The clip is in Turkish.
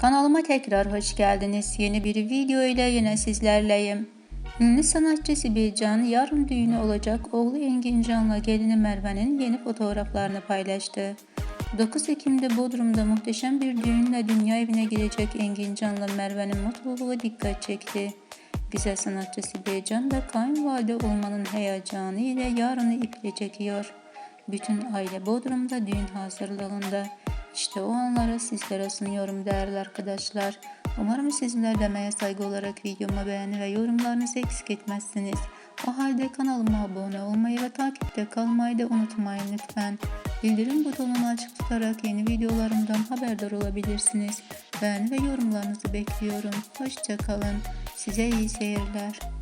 Kanalıma tekrar hoş geldiniz. Yeni bir video ile yine sizlerleyim. Ünlü sanatçı Sibel yarın düğünü olacak oğlu Engin Can'la gelini Merve'nin yeni fotoğraflarını paylaştı. 9 Ekim'de Bodrum'da muhteşem bir düğünle dünya evine girecek Engin Can'la Merve'nin mutluluğu dikkat çekti. Güzel sanatçı Sibel da kayınvalide olmanın heyecanı ile yarını iple çekiyor. Bütün aile Bodrum'da düğün hazırlığında. İşte o anları sizlere sunuyorum değerli arkadaşlar. Umarım sizler de emeğe saygı olarak videomu beğeni ve yorumlarınızı eksik etmezsiniz. O halde kanalıma abone olmayı ve takipte kalmayı da unutmayın lütfen. Bildirim butonunu açık tutarak yeni videolarımdan haberdar olabilirsiniz. Beğeni ve yorumlarınızı bekliyorum. Hoşçakalın. Size iyi seyirler.